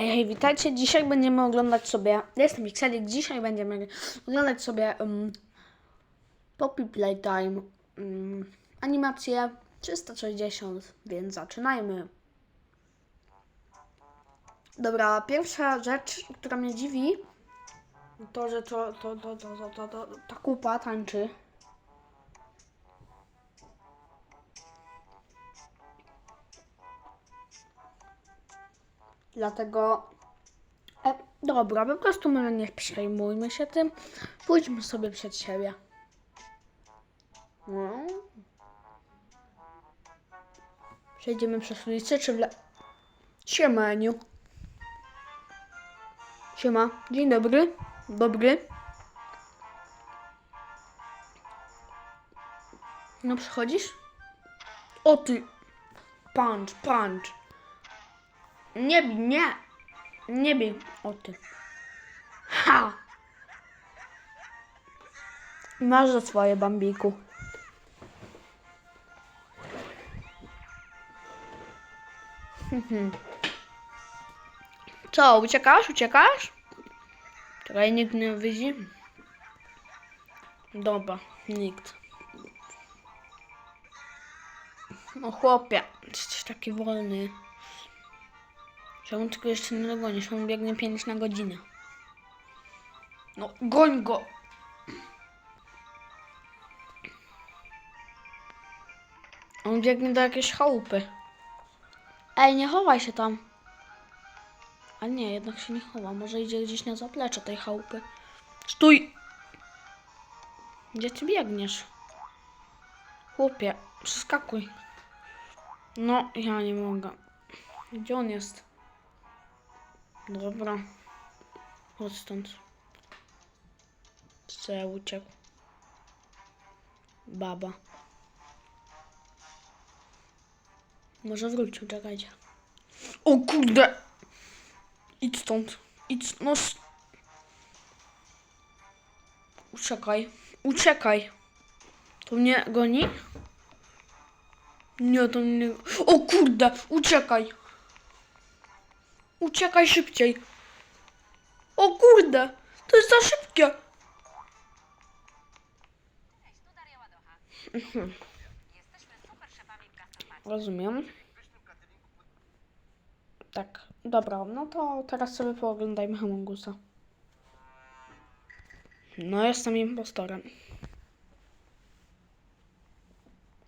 Hej, hej, witajcie. Dzisiaj będziemy oglądać sobie. Ja jestem Pixelik. Dzisiaj będziemy oglądać sobie um, Poppy Playtime um, animację 360, więc zaczynajmy. Dobra, pierwsza rzecz, która mnie dziwi, to, że to, to, to, to, to, to, to ta kupa tańczy. Dlatego E, dobra, po prostu może nie przejmujmy się tym. Pójdźmy sobie przed siebie. No. Przejdziemy przez ulicę, czy w le... Siema, Aniu. Siema. Dzień dobry. Dobry. No, przychodzisz? O ty. Punch, punch. Nie bij, nie. Nie bij. O ty. Ha! Masz za swoje, Bambiku. Co, uciekasz? Uciekasz? Czekaj, nikt nie widzi. Dobra, nikt. No chłopie, jesteś taki wolny. Czemu tylko jeszcze nie dogonisz? On biegnie 5 na godzinę. No, goń go! On biegnie do jakiejś chałupy. Ej, nie chowaj się tam. A nie, jednak się nie chowa. Może idzie gdzieś na zaplecze tej chałupy. Stój! Gdzie ty biegniesz? Chłopie, przeskakuj. No, ja nie mogę. Gdzie on jest? Dobra. Chodź stąd. Ja uciekł? Baba. Może wrócił, czekajcie. O kurde! Idź stąd. Idź, no... Uciekaj. Uciekaj. To mnie goni? Nie, to mnie... O kurde! Uciekaj! Uciekaj szybciej. O kurde, to jest za szybkie. Mhm. Rozumiem. Tak, dobra, no to teraz sobie pooglądajmy Hamongusa. No, jestem impostorem.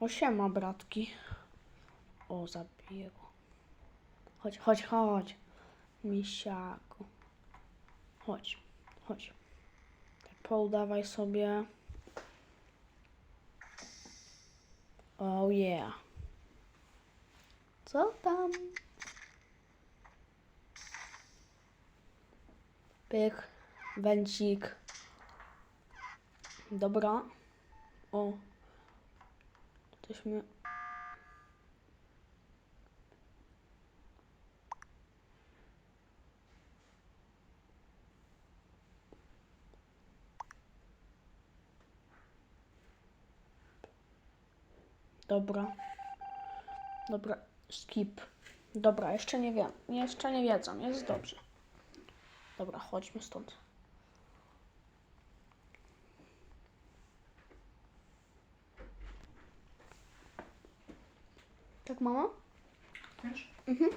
O siema, bratki. O, zabiję. Chodź, chodź, chodź. Misiaku. Chodź, chodź. Tak, Poudawaj sobie. Oh yeah. Co tam? Pyk, węcik. Dobra. O. Jesteśmy Dobra. Dobra, skip. Dobra, jeszcze nie wiem. Jeszcze nie wiedzą, jest dobrze. Dobra, chodźmy stąd. Tak, mama? Wiesz? Mhm.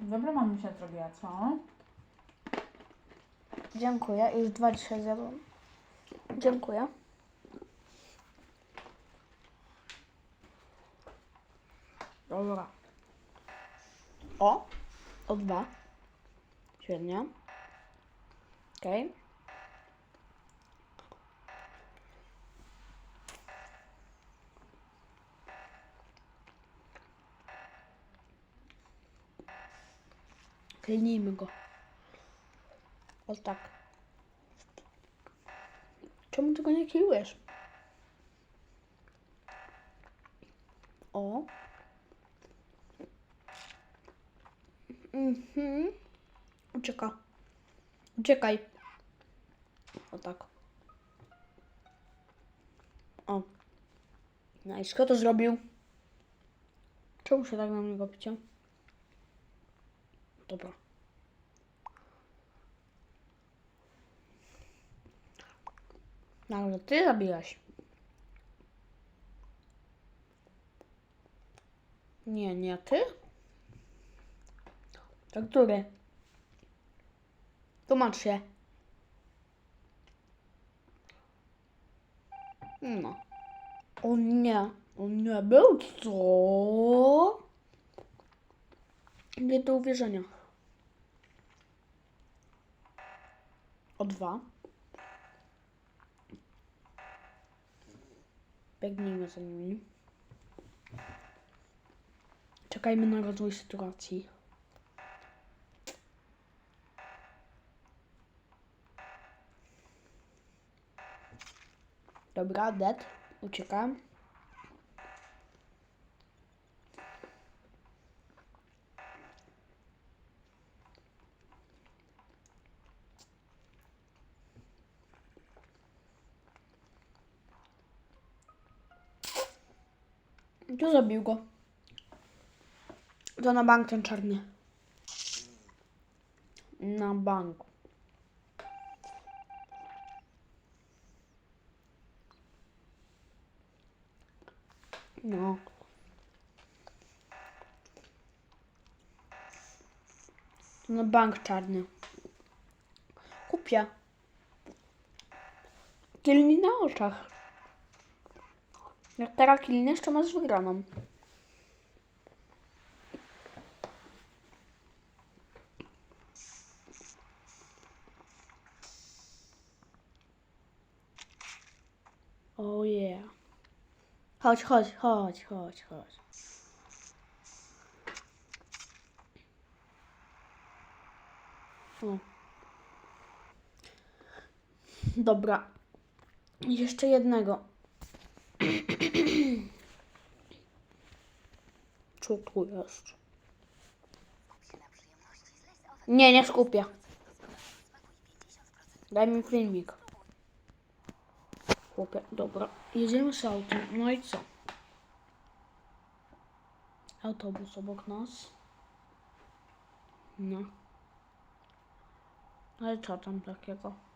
Dobra mamusia zrobiła, co? Dziękuję. Już dwa dzisiaj zjadłam. Dziękuję. Dobra. O! O dwa. Świetnie. Okej. Klnijmy go. O tak. Czemu tego nie killujesz? O. Mhm. Ucieka. Uciekaj. O tak. O. Nice. Kto to zrobił? Czemu się tak na mnie gapicie? Dobra. No, ty zabiłaś. Nie, nie ty? To który? Tłumacz się. No. O nie. On nie był co? Nie do uwierzenia. O dwa. Biegnijmy za nimi. Czekajmy na rozwój sytuacji. Dobra, dead. Uciekam. Tu zabił go. To na bank ten czarny. Na bank. No. To na bank czarny. Kupię. Kilni na oczach. Jak teraz kilniesz, to masz wygraną. Oh yeah. Chodź, chodź, chodź, chodź, chodź. O. Dobra. Jeszcze jednego. Co tu jest? Nie, nie skupię. Daj mi filmik. Chłopie, dobra. Jedziemy z autem. No i co? Autobus obok nas. No. Ale co tam takiego?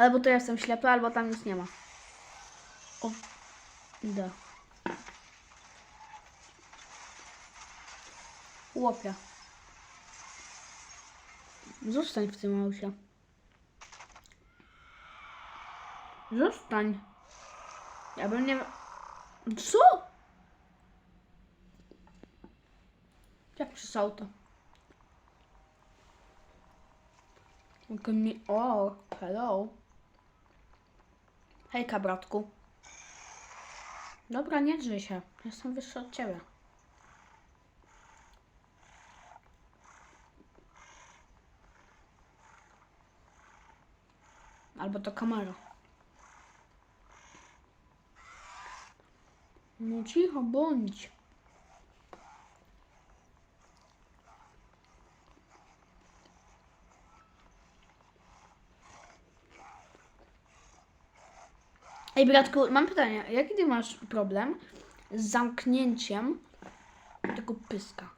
Albo to ja jestem ślepy, albo tam nic nie ma. O, idę. Łopia. Zostań w tym aucie. Zostań. Ja bym nie... Co? Jak przez auto? Tylko mi... O, hello. Hejka, bratku. Dobra, nie drzyj się. Jestem wyższy od ciebie. Albo to kamera. No cicho bądź. Ej, bratku, mam pytanie. Jaki ty masz problem z zamknięciem tego pyska?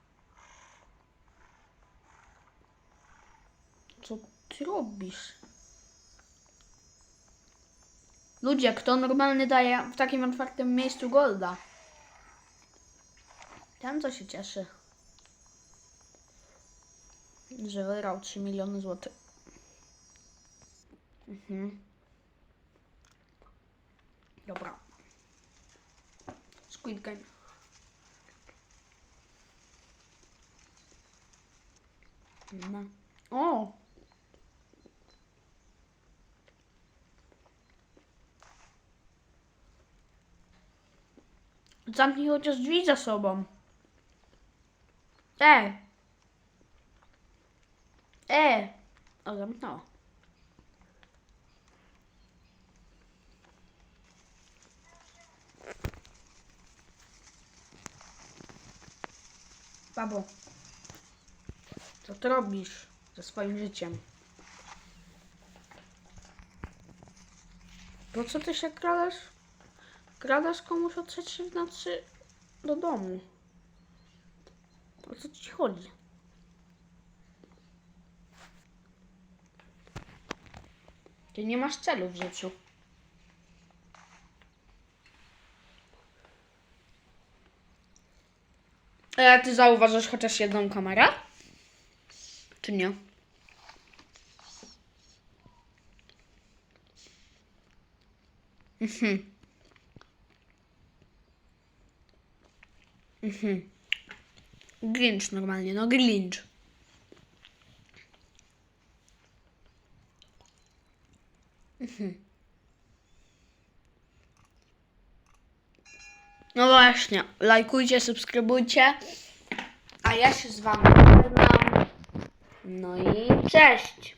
Co ty robisz? Ludzie, kto normalny daje w takim otwartym miejscu golda? Ten co się cieszy. Że wygrał 3 miliony złotych. Mhm. Dobra. Squid Game. O! Zamknij chociaż drzwi za sobą. E! E! O, zamknęła. Babo, co ty robisz ze swoim życiem? Po co ty się kradasz? Wkradasz komuś o trzeciej w nocy do domu. O co ci chodzi? Ty nie masz celu w życiu. A ty zauważasz chociaż jedną kamerę? Czy nie? Mhm. Mhm. Grinch normalnie, no Grinch. Mhm. No właśnie, lajkujcie, subskrybujcie. A ja się z wami żegnam. No i cześć.